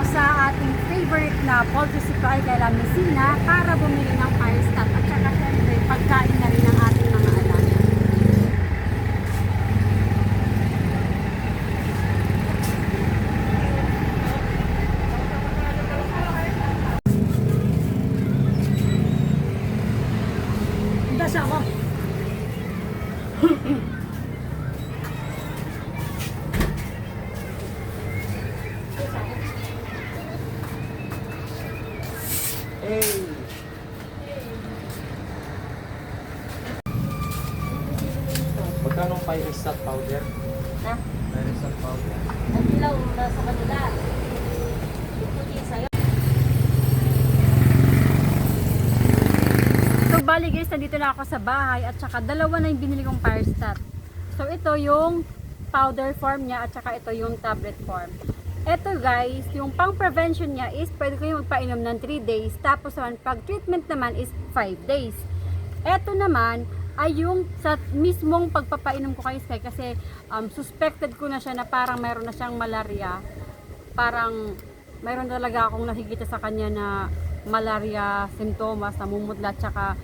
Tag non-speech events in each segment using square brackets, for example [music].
ako sa ating favorite na poultry supply kay Messina para bumili ng fire stock at saka syempre pagkain na rin ng ating mga alaga. Dasa ako. Hey! Magkano ang fire stock powder? Ha? Fire stock powder. Ang ilaw nasa kanila. Puti sa'yo. So bali guys, nandito na ako sa bahay at saka dalawa na yung binili kong fire stat. So ito yung powder form niya at saka ito yung tablet form. Ito guys, yung pang prevention niya is pwede kayo magpainom ng 3 days. Tapos naman, pag treatment naman is 5 days. Ito naman ay yung sa mismong pagpapainom ko kay Sky kasi um, suspected ko na siya na parang mayroon na siyang malaria. Parang mayroon talaga akong nakikita sa kanya na malaria symptoms, namumutla, tsaka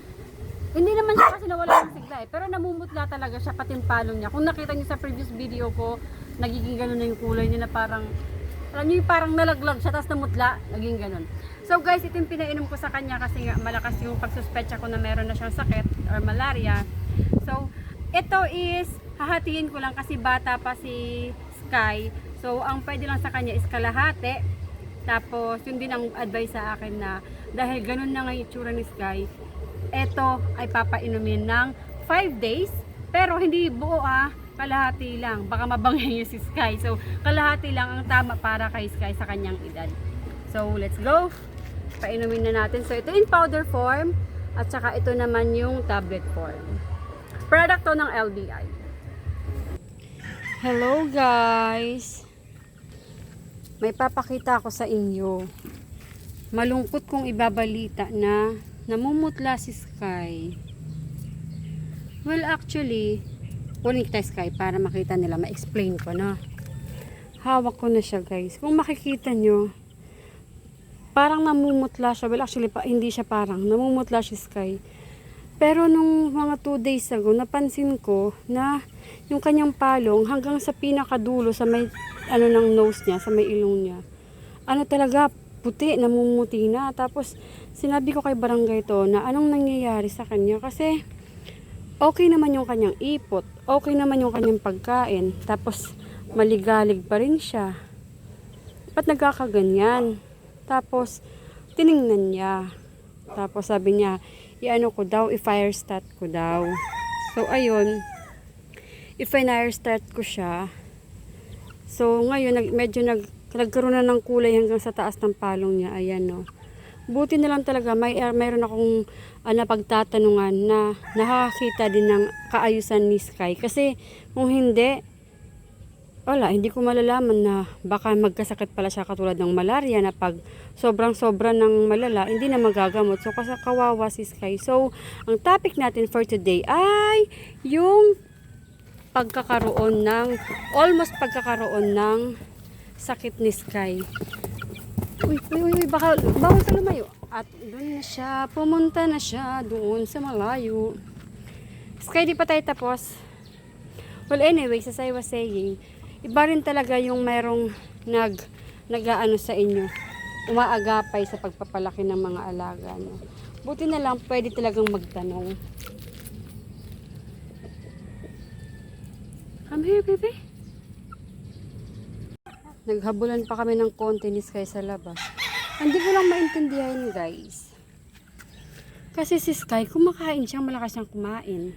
hindi naman siya kasi nawala ng sigla eh, pero namumutla talaga siya pati yung palong niya. Kung nakita niyo sa previous video ko, nagiging ganun na yung kulay niya na parang alam niyo parang nalaglag siya tapos namutla, naging ganun. So guys, ito yung pinainom ko sa kanya kasi nga malakas yung pagsuspecha ko na meron na siyang sakit or malaria. So, ito is hahatiin ko lang kasi bata pa si Sky. So, ang pwede lang sa kanya is kalahati. Tapos, yun din ang advice sa akin na dahil ganun na nga yung itsura ni Sky, ito ay papainumin ng 5 days. Pero hindi buo ah, kalahati lang. Baka mabangay niya si Sky. So, kalahati lang ang tama para kay Sky sa kanyang edad. So, let's go. Painumin na natin. So, ito in powder form. At saka ito naman yung tablet form. Product to ng LBI. Hello guys! May papakita ako sa inyo. Malungkot kong ibabalita na namumutla si Sky. Well, actually, kunin kita Sky para makita nila, ma-explain ko na. Hawak ko na siya guys. Kung makikita nyo, parang namumutla siya. Well, actually, pa, hindi siya parang. Namumutla si Sky. Pero nung mga 2 days ago, napansin ko na yung kanyang palong hanggang sa pinakadulo sa may ano ng nose niya, sa may ilong niya. Ano talaga, puti, namumuti na. Tapos sinabi ko kay barangay to na anong nangyayari sa kanya kasi okay naman yung kanyang ipot, okay naman yung kanyang pagkain. Tapos maligalig pa rin siya. Ba't nagkakaganyan? Tapos tiningnan niya. Tapos sabi niya, i-ano ko daw, i-fire start ko daw. So, ayun, i-fire start ko siya. So, ngayon, nag, medyo nag, nagkaroon na ng kulay hanggang sa taas ng palong niya. Ayan, no. Buti na lang talaga, may, er, mayroon akong uh, napagtatanungan na nakakita din ng kaayusan ni Sky. Kasi, kung hindi, wala, hindi ko malalaman na baka magkasakit pala siya katulad ng malaria na pag sobrang sobra ng malala, hindi na magagamot. So, kasi kawawa si Sky. So, ang topic natin for today ay yung pagkakaroon ng, almost pagkakaroon ng sakit ni Sky. Uy, uy, uy, uy, baka, bawal ka lumayo. At doon na siya, pumunta na siya doon sa malayo. Sky, di pa tayo tapos. Well, anyway, as I was saying, iba rin talaga yung merong nag, nag-ano sa inyo, umaagapay sa pagpapalaki ng mga alaga nyo. Buti na lang, pwede talagang magtanong. Come here, baby. Naghabulan pa kami ng konti ni Sky sa labas. Hindi ko lang maintindihan, guys. Kasi si Sky, kumakain siya, malakas siyang kumain.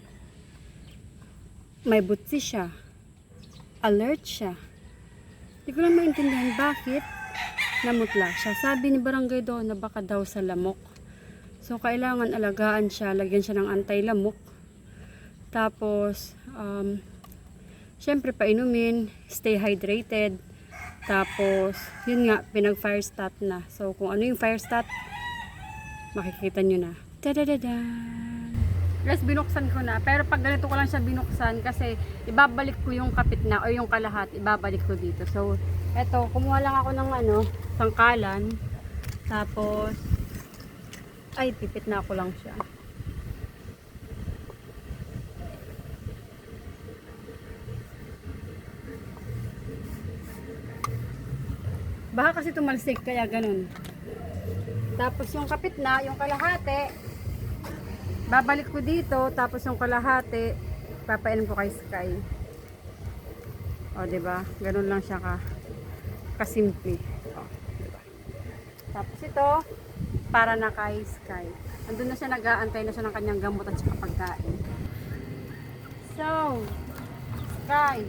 May butsi siya. Alert siya. Hindi ko lang maintindihan bakit namutla siya. Sabi ni barangay doon na baka daw sa lamok. So, kailangan alagaan siya, lagyan siya ng anti-lamok. Tapos, um, syempre painumin, stay hydrated. Tapos, yun nga, pinag-fire stat na. So, kung ano yung fire stat, makikita nyo na. Tadadadan! Guys, binuksan ko na. Pero pag ganito ko lang siya binuksan kasi ibabalik ko yung kapit na o yung kalahat, ibabalik ko dito. So, eto, kumuha lang ako ng ano, sangkalan. Tapos, ay, pipit na ako lang siya. Baka kasi tumalsik, kaya ganun. Tapos yung kapit na, yung kalahati, babalik ko dito, tapos yung kalahati, papainom ko kay Sky. O, ba? Ganun lang siya ka kasimple. O, di ba? Tapos ito, para na kay Sky. Andun na siya nag-aantay na siya ng kanyang gamot at saka pagkain. So, Sky,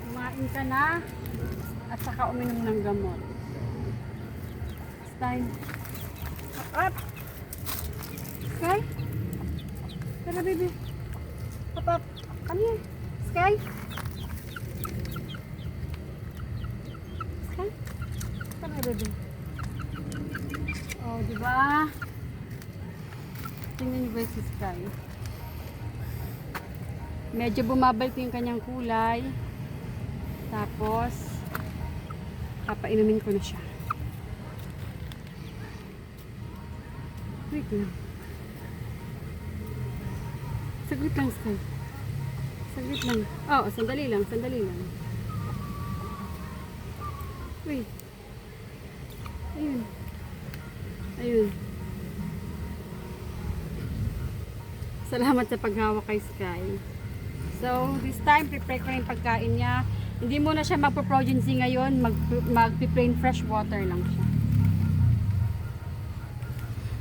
kumain ka na at saka uminom ng gamot. It's time. Up! Sky? Tara, baby. Up, up. Come here. Sky? Sky? Come baby. Oh, di ba? Tingnan niyo ba si Sky? Medyo bumabalik yung kanyang kulay. Tapos, papainumin ko na siya. Wait lang. Saglit lang, Sky. Saglit lang. Oo, sandali lang, sandali lang. Wait. Ayun. Ayun. Salamat sa paghawak kay Sky. So, this time, prepare ko yung pagkain niya. Hindi muna siya magpo-progency ngayon. Mag, mag-plain fresh water lang siya.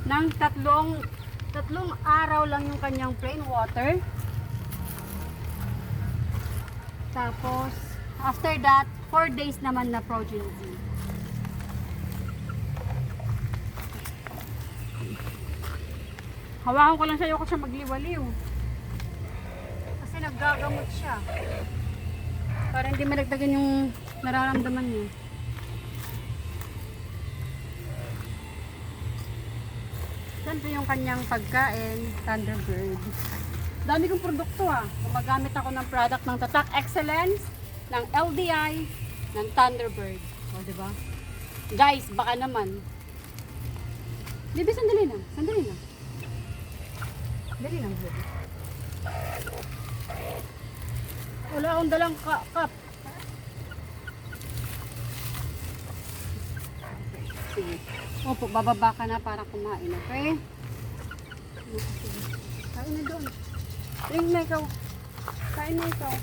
Nang tatlong, tatlong araw lang yung kanyang plain water. Tapos, after that, 4 days naman na progency. Hawakan ko lang siya, ayoko siya magliwaliw. Kasi naggagamot siya. Para hindi malagdagan yung nararamdaman niya. Saan yung kanyang pagkain, Thunderbird. Dami kong produkto ah. Gumagamit ako ng product ng Tatak Excellence, ng LDI, ng Thunderbird. O, di ba? Guys, baka naman. Bibi, sandali lang. Sandali lang. Dali lang, baby. Wala akong dalang ka- cup. Sige. Opo, bababa ka na para kumain, okay? Kain na doon. Ring na ikaw. Kain na ikaw.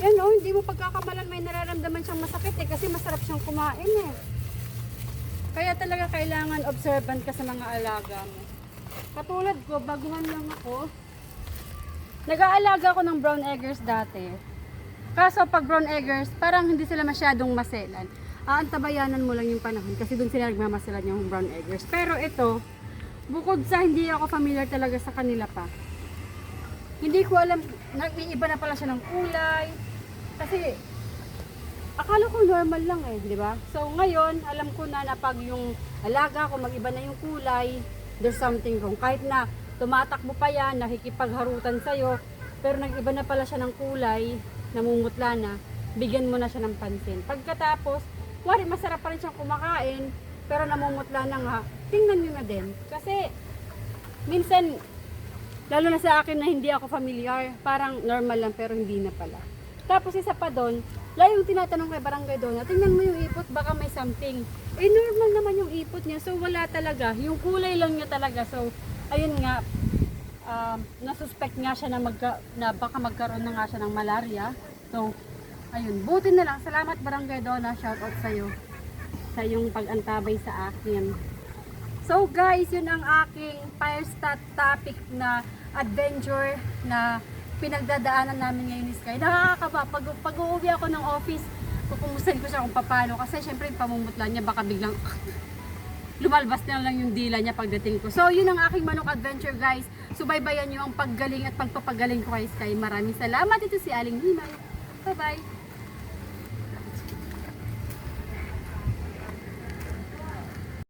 Yan oh, hindi mo pagkakamalan may nararamdaman siyang masakit eh kasi masarap siyang kumain eh. Kaya talaga kailangan observant ka sa mga alaga mo. Katulad ko, baguhan lang ako. Nag-aalaga ako ng brown eggers dati. Kaso pag brown eggers, parang hindi sila masyadong maselan. Aantabayanan mo lang yung panahon kasi doon sila nagmamaselan yung brown eggers. Pero ito, bukod sa hindi ako familiar talaga sa kanila pa. Hindi ko alam, nag-iiba na pala siya ng kulay. Kasi akala ko normal lang eh, di ba? So ngayon, alam ko na na pag yung alaga ko mag-iba na yung kulay, there's something wrong. Kahit na tumatakbo pa yan, nakikipagharutan sa'yo, pero nag-iba na pala siya ng kulay, namumutla na, bigyan mo na siya ng pansin. Pagkatapos, wari masarap pa rin siyang kumakain, pero namumutla na nga, tingnan nyo na din. Kasi, minsan, lalo na sa akin na hindi ako familiar, parang normal lang pero hindi na pala. Tapos isa pa doon, lalo yung tinatanong kay Barangay Dona, tingnan mo yung ipot, baka may something. Eh normal naman yung ipot niya, so wala talaga. Yung kulay lang niya talaga. So, ayun nga, um, nasuspect nga siya na, magka, na baka magkaroon na nga siya ng malaria. So, ayun, buti na lang. Salamat Barangay Dona, shoutout sa'yo sa iyong pag-antabay sa akin. So guys, yun ang aking fire stat topic na adventure na pinagdadaanan namin ngayon ni Sky. Nakakaba, pag, pag uuwi ako ng office, pupumusan ko siya kung paano. Kasi syempre pamumutla niya baka biglang [laughs] lumalbas na lang yung dila niya pagdating ko. So yun ang aking manok adventure guys. Subaybayan niyo ang paggaling at pagpapagaling ko kay Sky. Maraming salamat. Ito si Aling Himay. Bye bye.